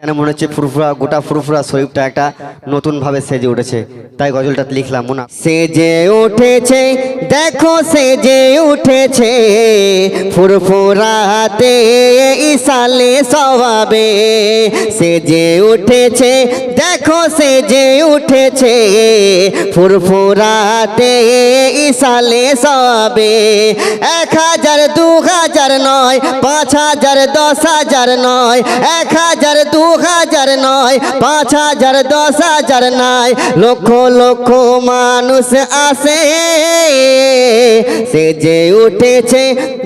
যেন মনে হচ্ছে ফুরফুরা, গোটা ফুরফুরা শরীফটা একটা নতুন ভাবে সেজে উঠেছে। তাই গজলটা লিখলাম, মনে। সেজে উঠেছে, দেখো সেজে উঠেছে, ফুরফুরাতে ইসালে সবাবে সেজে উঠেছে, দেখো সেজে উঠেছে, ফুরফুরাতে ইসালে সবে এক হাজার, দু হাজার নয়, পাঁচ হাজার, দশ হাজার নয়, এক হাজার, দু হাজার নয় পাঁচ হাজার দশ হাজার নয় লক্ষ লক্ষ মানুষ আসে সে যে উঠেছে,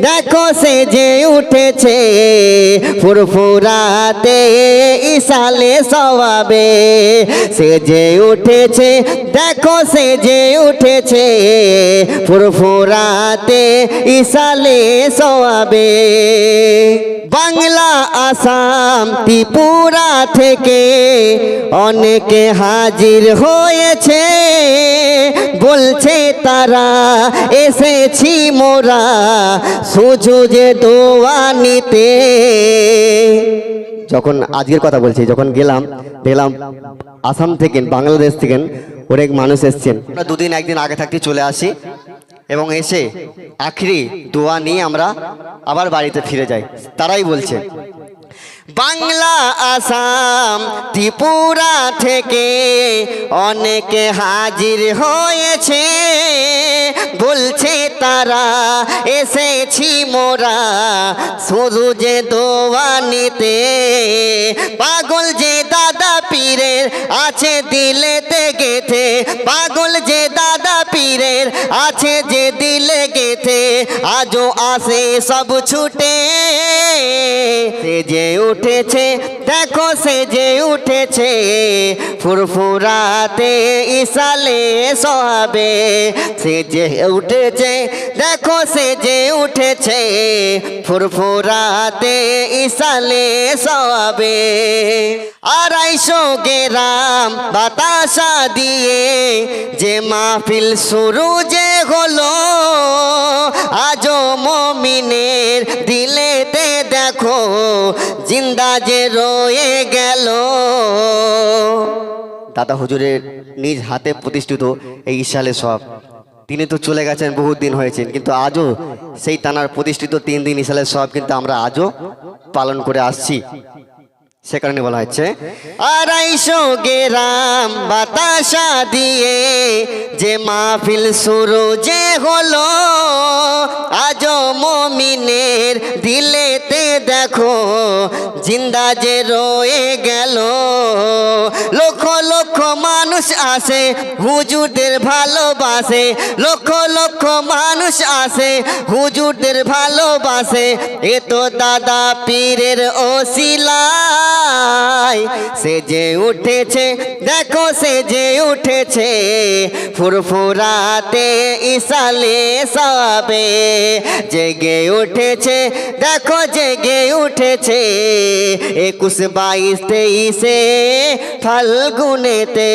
দেখো সে যে উঠেছে। ফুরফুরাতে ইসালে সবাবে সে যে উঠেছে, দেখো সে যে উঠেছে। ফুরফুরাতে ইসালে সবাবে বাংলা, আসাম, ত্রিপুরা থেকে অনেকে হাজির হয়েছে। বলছে তারা, এসেছি মোরা সুযোগে দোয়া নিতে। যখন আজকের কথা বলছি, যখন গেলাম, দেখলাম আসাম থেকে, বাংলাদেশ থেকে অনেক মানুষ এসছেন। আমরা দুদিন, একদিন আগে থাকতে চলে আসি এবং এসে আখরি দোয়া নিয়ে আমরা আবার বাড়িতে ফিরে যাই। তারাই বলছে বাংলা, আসাম, ত্রিপুরা থেকে অনেকে হাজির হয়েছে। বলছে তারা, এসেছি মোরা শুধু যে দোয়া নিতে পাগল যে দাদা পীরের আছে দিলেতে গেথে আজও আসে সব ছুটে। সে যে উঠেছে, দেখো সে যে উঠেছে। ফুরফুরাতে ইসালে সহাবে। সে যে উঠেছে, দেখো সে যে উঠেছে। ফুরফুরাতে ইসালে সহাবে। আড়াইশো গেরাম বাতাসা দিয়ে যে মাহফিল শুরু যে হলো আজ মমিনের দিলেতে দেখো, জিন্দা যে রয়ে গেল। দাদা হুজুরের নিজ হাতে প্রতিষ্ঠিত এই ইশালে সব। তিনি তো চলে গেছেন, বহুত দিন হয়েছেন, কিন্তু আজও সেই তানার প্রতিষ্ঠিত তিন দিন ইশালের সব কিন্তু আমরা আজও পালন করে আসছি। সে কারণে বলা হচ্ছে আড়াইশো গেরাম বাতাসা দিয়ে যে মাহফিল শুরু যে হলো আজ মমিনের দিলেতে দেখো, জিন্দা যে রয়ে গেল মানুষ আসে, হুজুরদের ভালোবাসে, লক্ষ লক্ষ মানুষ আসে, হুজুরদের ভালোবাসে। এ তো দাদা পীরের ওসিলাই সে যে উঠেছে দেখো সে যে উঠেছে ফুরফুরাতে ইসালে সবে জেগে উঠেছে দেখো জেগে উঠেছে একুশ বাইশ তেইশে ফাল্গুনেতে